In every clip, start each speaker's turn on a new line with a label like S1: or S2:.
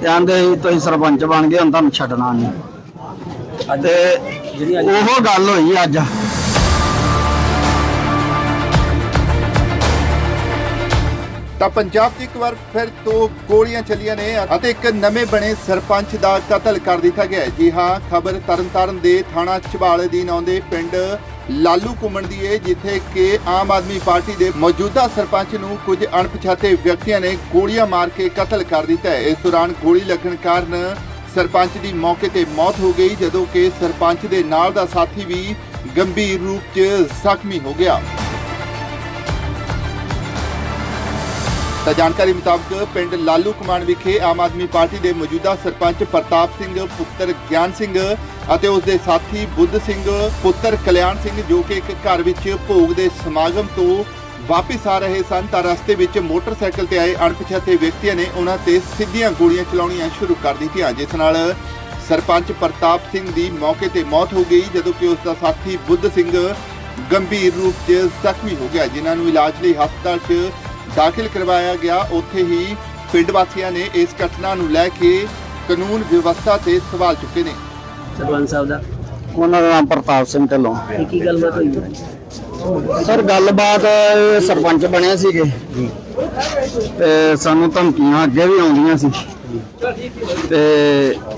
S1: ਤੇ ਆਂਦੇ ਸੀ ਤੁਸੀਂ ਸਰਪੰਚ ਬਣ ਗਏ ਹੁਣ ਤੁਹਾਨੂੰ ਛੱਡਣਾ ਨਹੀਂ। ਤੇ
S2: ਜਿਹੜੀ ਅੱਜ
S1: ਉਹ ਗੱਲ ਹੋਈ ਅੱਜ।
S3: ਤਾਂ ਪੰਜਾਬ 'ਚ ਇੱਕ ਵਾਰ ਫਿਰ ਤੋਂ ਗੋਲੀਆਂ ਚੱਲੀਆਂ ਨੇ ਅਤੇ ਇੱਕ ਨਵੇਂ ਬਣੇ ਸਰਪੰਚ ਦਾ ਕਤਲ ਕਰ ਦਿੱਤਾ ਗਿਆ ਹੈ। ਜੀ ਹਾਂ, ਖਬਰ ਤਰਨਤਾਰਨ ਦੇ ਥਾਣਾ ਝਬਾਲ ਅਧੀਨ ਆਉਂਦੇ ਪਿੰਡ ਲਾਲੂ ਘੁੰਮਣ ਦੀ ਹੈ, ਜਿੱਥੇ ਕਿ ਆਮ ਆਦਮੀ ਪਾਰਟੀ ਦੇ ਮੌਜੂਦਾ ਸਰਪੰਚ ਨੂੰ ਕੁਝ ਅਣਪਛਾਤੇ ਵਿਅਕਤੀਆਂ ਨੇ ਗੋਲੀਆਂ ਮਾਰ ਕੇ ਕਤਲ ਕਰ ਦਿੱਤਾ ਹੈ ਇਸ ਦੌਰਾਨ ਗੋਲੀ ਲੱਗਣ ਕਾਰਨ ਸਰਪੰਚ ਦੀ ਮੌਕੇ ਤੇ ਮੌਤ ਹੋ ਗਈ, ਜਦੋਂ ਕਿ ਸਰਪੰਚ ਦੇ ਨਾਲ ਦਾ ਸਾਥੀ ਵੀ ਗੰਭੀਰ ਰੂਪ 'ਚ ਜ਼ਖਮੀ ਹੋ ਗਿਆ ਤਾਂ ਜਾਣਕਾਰੀ ਮੁਤਾਬਕ ਪਿੰਡ ਲਾਲੂ ਕਮਾਨ ਵਿਖੇ ਆਮ ਆਦਮੀ ਪਾਰਟੀ ਦੇ ਮੌਜੂਦਾ ਸਰਪੰਚ ਪ੍ਰਤਾਪ ਸਿੰਘ, ਪੁੱਤਰ ਗਿਆਨ ਸਿੰਘ ਅਤੇ ਉਸ ਦੇ ਸਾਥੀ ਬੁੱਧ ਸਿੰਘ, ਪੁੱਤਰ ਕਲਿਆਣ ਸਿੰਘ ਜੋ ਕਿ ਇੱਕ ਘਰ ਵਿੱਚ ਭੋਗ ਦੇ ਸਮਾਗਮ ਤੋਂ ਵਾਪਸ ਆ ਰਹੇ ਸਨ ਤਾਂ ਰਸਤੇ ਵਿੱਚ ਮੋਟਰਸਾਈਕਲ ਤੇ ਆਏ ਅਣਪਛਾਤੇ ਵਿਅਕਤੀਆਂ ਨੇ ਉਹਨਾਂ ਤੇ ਸਿੱਧੀਆਂ ਗੋਲੀਆਂ ਚਲਾਉਣੀਆਂ ਸ਼ੁਰੂ ਕਰ ਦਿੱਤੀਆਂ, ਜਿਸ ਨਾਲ ਸਰਪੰਚ ਪ੍ਰਤਾਪ ਸਿੰਘ ਦੀ ਮੌਕੇ ਤੇ ਮੌਤ ਹੋ ਗਈ, ਜਦੋਂ ਕਿ ਉਸ ਦਾ ਸਾਥੀ ਬੁੱਧ ਸਿੰਘ ਗੰਭੀਰ ਰੂਪ 'ਚ ਜ਼ਖਮੀ ਹੋ ਗਿਆ, ਜਿਨ੍ਹਾਂ ਨੂੰ ਇਲਾਜ ਲਈ ਹਸਪਤਾਲ 'ਚ ਦਾਖਲ ਕਰਵਾਇਆ ਗਿਆ। ਉੱਥੇ ਹੀ ਪਿੰਡ ਵਾਸੀਆਂ ਨੇ ਇਸ ਘਟਨਾ ਨੂੰ ਲੈ ਕੇ ਕਾਨੂੰਨ ਵਿਵਸਥਾ ਤੇ ਸਵਾਲ ਚੁੱਕੇ ਨੇ।
S2: ਸਰਪੰਚ ਸਾਹਿਬ ਦਾ?
S1: ਉਹਨਾਂ ਦਾ ਨਾਮ ਪ੍ਰਤਾਪ ਸਿੰਘ ਢਿੱਲੋਂ।
S2: ਕੀ ਕੀ ਗੱਲਬਾਤ ਹੋਈ?
S1: ਸਰ ਗੱਲਬਾਤ ਸਰਪੰਚ ਬਣੇ ਸੀਗੇ। ਤੇ ਸਾਨੂੰ ਧਮਕੀਆਂ ਅੱਗੇ ਵੀ ਆਉਂਦੀਆਂ ਸੀ। ਤੇ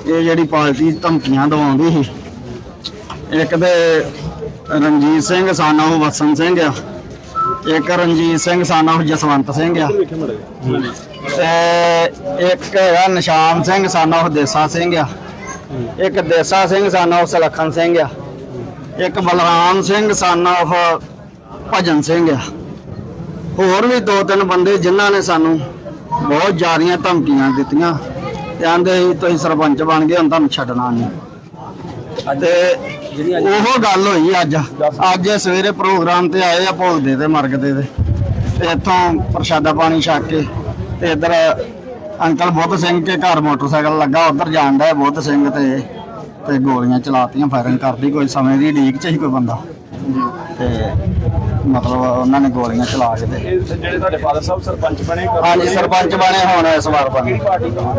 S1: ਇਹ ਜਿਹੜੀ ਪਾਰਟੀ ਧਮਕੀਆਂ ਦਵਾਉਂਦੀ ਸੀ। ਇੱਕ ਤੇ ਰਣਜੀਤ ਸਿੰਘ ਸਾਨਾ ਉਹ ਵਸਨ ਸਿੰਘ ਆ। ਇੱਕ ਰਣਜੀਤ ਸਿੰਘ ਸਾਨਾ ਉਹ ਜਸਵੰਤ ਸਿੰਘ ਆ। ਤੇ ਇੱਕ ਹੈਗਾ ਨਿਸ਼ਾਨ ਸਿੰਘ ਸਾਨਾ ਉਹ ਦੇਸਾ ਸਿੰਘ ਆ। ਇੱਕ ਦੇਸਾ ਸਿੰਘ ਸਾਨਾ ਉਹ ਸਲੱਖਣ ਸਿੰਘ ਆ। ਇੱਕ ਬਲਰਾਮ ਸਿੰਘ ਸਨ of ਭਜਨ ਸਿੰਘ ਆ। ਹੋਰ ਵੀ ਦੋ ਤਿੰਨ ਬੰਦੇ ਜਿਨ੍ਹਾਂ ਨੇ ਸਾਨੂੰ ਬਹੁਤ ਜ਼ਿਆਦੀਆਂ ਧਮਕੀਆਂ ਦਿੱਤੀਆਂ। ਤੇ ਆਂਦੇ ਤੁਸੀਂ ਸਰਪੰਚ ਬਣ ਗਏ, ਹੁਣ ਤੁਹਾਨੂੰ ਛੱਡਣਾ ਨਹੀਂ।
S2: ਅਤੇ
S1: ਉਹ ਗੱਲ ਹੋਈ ਅੱਜ। ਅੱਜ ਸਵੇਰੇ ਪ੍ਰੋਗਰਾਮ ਤੇ ਆਏ ਆ ਭੋਗਦੇ ਤੇ ਮਰਗਦੇ ਤੇ। ਤੇ ਇੱਥੋਂ ਪ੍ਰਸ਼ਾਦਾ ਪਾਣੀ ਛਕ ਕੇ ਤੇ ਇੱਧਰ ਅੰਕਲ ਬੁੱਧ ਸਿੰਘ ਕੇ ਘਰ ਮੋਟਰਸਾਈਕਲ ਲੱਗਾ ਉਧਰ ਜਾਣ ਦਾ ਬੁੱਧ ਸਿੰਘ ਤੇ। ਤੇ ਗੋਲੀਆਂ ਚਲਾਤੀਆਂ ਫਾਇਰਿੰਗ ਕਰਦੀ ਕੋਈ ਸਮੇਂ ਦੀ ਢੀਕ ਚ ਹੀ ਕੋਈ ਬੰਦਾ। ਤੇ ਮਤਲਬ ਉਹਨਾਂ ਨੇ ਗੋਲੀਆਂ ਚਲਾ ਕੇ ਤੇ
S4: ਇਹ ਜਿਹੜੇ ਤੁਹਾਡੇ ਫਾਦਰ ਸਾਹਿਬ ਸਰਪੰਚ ਬਣੇ
S1: ਹਾਂਜੀ ਸਰਪੰਚ ਬਣੇ ਹੁਣ ਇਸ ਵਾਰ ਬਣੇ
S4: ਪਾਰਟੀ ਤੋਂ?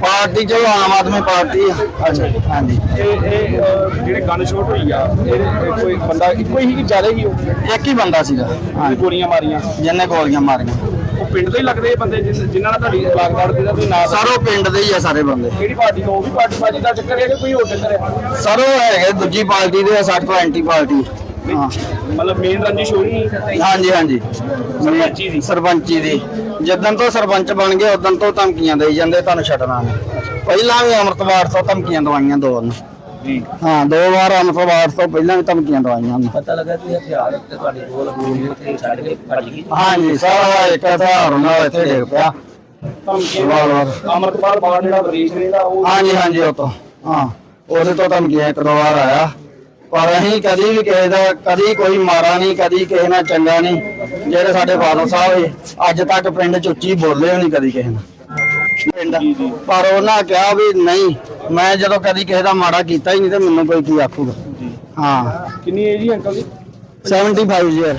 S1: ਪਾਰਟੀ ਚਲੋ ਆਮ ਆਦਮੀ ਪਾਰਟੀ ਆ।
S4: ਅੱਛਾ ਜੀ।
S1: ਹਾਂਜੀ।
S4: ਇਹ ਇਹ ਅਹ, ਜਿਹੜੇ ਗਨ ਸ਼ੋਟ ਹੋਈ ਆ ਇਹ ਇਹ ਕੋਈ ਬੰਦਾ ਇੱਕੋ ਹੀ ਕਿ ਜ਼ਿਆਦਾ ਹੀ ਉਹ?
S1: ਇੱਕ ਹੀ ਬੰਦਾ ਸੀਗਾ। ਹਾਂਜੀ।
S4: ਗੋਲੀਆਂ ਮਾਰੀਆਂ।
S1: ਜਿਹਨੇ ਗੋਲੀਆਂ ਮਾਰੀਆਂ।
S4: ਉਹ ਪਿੰਡ ਦੇ ਹੀ ਲੱਗਦੇ ਇਹ ਬੰਦੇ ਜਿਸ- ਜਿਨ੍ਹਾਂ ਨਾਲ ਤੁਹਾਡੀ ਲਾਗਦਾਰ ਦੇ ਦਾ ਕੋਈ ਨਾਂ
S1: ਸਾਰੋ ਪਿੰਡ ਦੇ ਹੀ ਆ ਸਾਰੇ ਬੰਦੇ।
S4: ਕਿਹੜੀ ਪਾਰਟੀ ਤੋਂ? ਉਹ ਵੀ ਪਾਰਟੀ ਬਾਜੀ ਦਾ ਚੱਕਰ ਹੈ ਕਿ ਕੋਈ ਹੋਰ ਚੱਕਰ ਹੈ?
S1: ਸਰ ਉਹ ਹੈਗੇ ਦੂਜੀ ਪਾਰਟੀ ਦੇ 60 ਤੋਂ ਐਂਟੀ ਪਾਰਟੀ। ਹਾਂ।
S4: ਮਤਲਬ ਮੇਨ ਰੰਜਿਸ਼ ਹੋ ਰਹੀ
S1: ਹਾਂਜੀ ਹਾਂਜੀ।
S4: ਸਰਪੰਚੀ ਦੀ।
S1: ਸਰਪੰਚੀ ਦੀ। ਜਦੋਂ ਤੋਂ ਸਰਪੰਚ ਬਣ ਗਏ ਉਦੋਂ ਤੋਂ ਧਮਕੀਆਂ ਦੇਈ ਜਾਂਦੇ ਤੁਹਾਨੂੰ ਛੱਡਣਾ ਨਹੀਂ। ਪਹਿਲਾਂ ਵੀ ਅਮਰਤਵਾਰ ਤੋਂ ਧਮਕੀਆਂ ਦਵਾਈਆਂ ਦੋ ਨੇ
S4: ਜੀ।
S1: ਹਾਂ ਦੋ ਵਾਰ ਅਮਰਤਵਾਰ ਤੋਂ ਪਹਿਲਾਂ ਵੀ ਧਮਕੀਆਂ ਦਵਾਈਆਂ ਨੇ।
S2: ਪਤਾ ਲੱਗਾ ਕਿ ਹਥਿਆਰ ਤੇ ਤੁਹਾਡੇ ਕੋਲ ਗੋਲੀ ਤੇ ਛੱਡ ਕੇ ਭੱਜ ਗਈ
S1: ਹਾਂਜੀ ਸਾਰਾ ਇੱਕ ਹਥਿਆਰ ਨਾਲ ਇੱਥੇ ਡਿੱਗ ਪਿਆ।
S4: ਧਮਕੀਆਂ। ਅਮਰਪਾਲ ਬਾਣ ਜਿਹੜਾ ਵਿਦੇਸ਼ ਰਹਿੰਦਾ ਉਹ
S1: ਹਾਂਜੀ ਹਾਂਜੀ ਉਹ ਤੋਂ। ਹਾਂ ਉਹਦੇ ਤੋਂ ਧਮਕੀਆਂ ਇੱਕ ਦੋ ਵਾਰ ਆਇਆ। ਪਰ ਅਸੀਂ ਕਦੀ ਵੀ ਕਿਸੇ ਦਾ ਕਦੀ ਕੋਈ ਮਾਰਾ ਨਹੀਂ ਕਦੀ ਕਿਸੇ ਨਾਲ ਚੰਗਾ ਨਹੀਂ। ਜਿਹੜੇ ਸਾਡੇ ਫਾਦਰ ਸਾਹਿਬ ਸੀ ਅੱਜ ਤੱਕ ਪਿੰਡ ਚ ਉੱਚੀ ਬੋਲੇ ਨਹੀਂ ਕਦੀ ਕਿਸੇ ਨਾਲ। ਪਿੰਡ। ਪਰ ਉਹਨਾਂ ਕਿਹਾ ਵੀ ਨਹੀਂ ਮੈਂ ਜਦੋਂ ਕਦੀ ਕਿਸੇ ਦਾ ਮਾੜਾ ਕੀਤਾ ਹੀ ਨਹੀਂ ਤੇ ਮੈਨੂੰ ਕੋਈ ਕੀ ਆਖੂਗਾ। ਹਾਂ।
S4: ਕਿੰਨੀ ਏਜ ਹੀ ਅੰਕਲ ਦੀ
S1: 75 year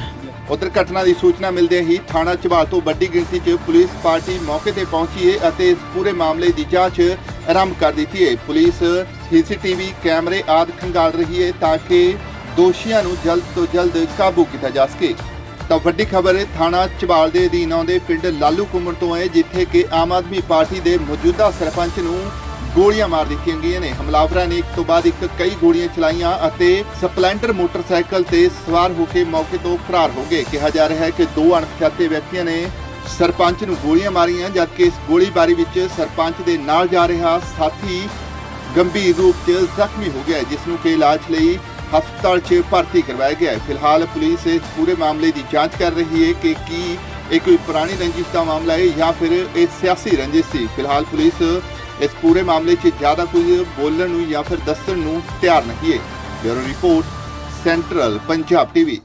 S3: ਉਧਰ ਘਟਨਾ ਦੀ ਸੂਚਨਾ ਮਿਲਦੇ ਹੀ ਥਾਣਾ ਝਬਾਲ ਤੋਂ ਵੱਡੀ ਗਿਣਤੀ 'ਚ ਪੁਲਿਸ ਪਾਰਟੀ ਮੌਕੇ ਤੇ ਪਹੁੰਚੀ ਹੈ ਅਤੇ ਇਸ ਪੂਰੇ ਮਾਮਲੇ ਦੀ ਜਾਂਚ ਆਰੰਭ ਕਰ ਦਿੱਤੀ ਹੈ। ਪੁਲਿਸ ਸੀਸੀਟੀਵੀ ਕੈਮਰੇ ਆਦਿ ਖੰਗਾਲ ਰਹੀ ਹੈ ਤਾਂ ਕਿ ਦੋਸ਼ੀਆਂ ਨੂੰ ਜਲਦ ਤੋਂ ਜਲਦ ਕਾਬੂ ਕੀਤਾ ਜਾ ਸਕੇ। ਤਾਂ ਵੱਡੀ ਖਬਰ, ਥਾਣਾ ਝਬਾਲ ਦੇ ਅਧੀਨ ਆਉਂਦੇ ਪਿੰਡ ਲਾਲੂ ਕੁੰਮਣ ਤੋਂ ਹੈ ਜਿੱਥੇ ਕਿ ਆਮ ਆਦਮੀ ਪਾਰਟੀ ਦੇ ਮੌਜੂਦਾ ਸਰਪੰਚ ਨੂੰ ਗੋਲੀਆਂ ਮਾਰ ਦਿੱਤੀਆਂ ਗਈਆਂ ਨੇ। ਹਮਲਾਵਰਾਂ ਨੇ ਇੱਕ ਤੋਂ ਬਾਅਦ ਇੱਕ ਕਈ ਗੋਲੀਆਂ ਚਲਾਈਆਂ ਅਤੇ ਸਪਲੈਂਡਰ ਮੋਟਰਸਾਈਕਲ ਤੇ ਸਵਾਰ ਹੋ ਕੇ ਮੌਕੇ ਤੋਂ ਫਰਾਰ ਹੋ ਗਏ। ਕਿਹਾ ਜਾ ਰਿਹਾ ਹੈ ਕਿ ਦੋ ਅਣਪਛਾਤੇ ਵਿਅਕਤੀਆਂ ਨੇ ਸਰਪੰਚ ਨੂੰ ਗੋਲੀਆਂ ਮਾਰੀਆਂ, ਜਦਕਿ ਇਸ ਗੋਲੀਬਾਰੀ ਵਿੱਚ ਸਰਪੰਚ ਦੇ ਨਾਲ ਜਾ ਰਿਹਾ ਸਾਥੀ ਗੰਭੀਰ ਰੂਪ 'ਚ ਜ਼ਖਮੀ ਹੋ ਗਿਆ ਜਿਸ ਨੂੰ ਕਿ ਇਲਾਜ ਲਈ ਹਸਪਤਾਲ 'ਚ ਭਰਤੀ ਕਰਵਾਇਆ ਗਿਆ ਹੈ। ਫਿਲਹਾਲ ਪੁਲਿਸ ਇਸ ਪੂਰੇ ਮਾਮਲੇ ਦੀ ਜਾਂਚ ਕਰ ਰਹੀ ਹੈ ਕਿ ਕੀ ਇਹ ਕੋਈ ਪੁਰਾਣੀ ਰੰਜਿਸ਼ ਦਾ ਮਾਮਲਾ ਹੈ ਜਾਂ ਫਿਰ ਇਹ ਸਿਆਸੀ ਰੰਜਿਸ਼ ਸੀ। ਫਿਲਹਾਲ ਪੁਲਿਸ ਇਸ ਪੂਰੇ ਮਾਮਲੇ 'ਚ ਜ਼ਿਆਦਾ ਕੁਝ ਬੋਲਣ ਨੂੰ ਜਾਂ ਫਿਰ ਦੱਸਣ ਨੂੰ ਤਿਆਰ ਨਹੀਂ ਹੈ। Bureau report, central Punjab TV.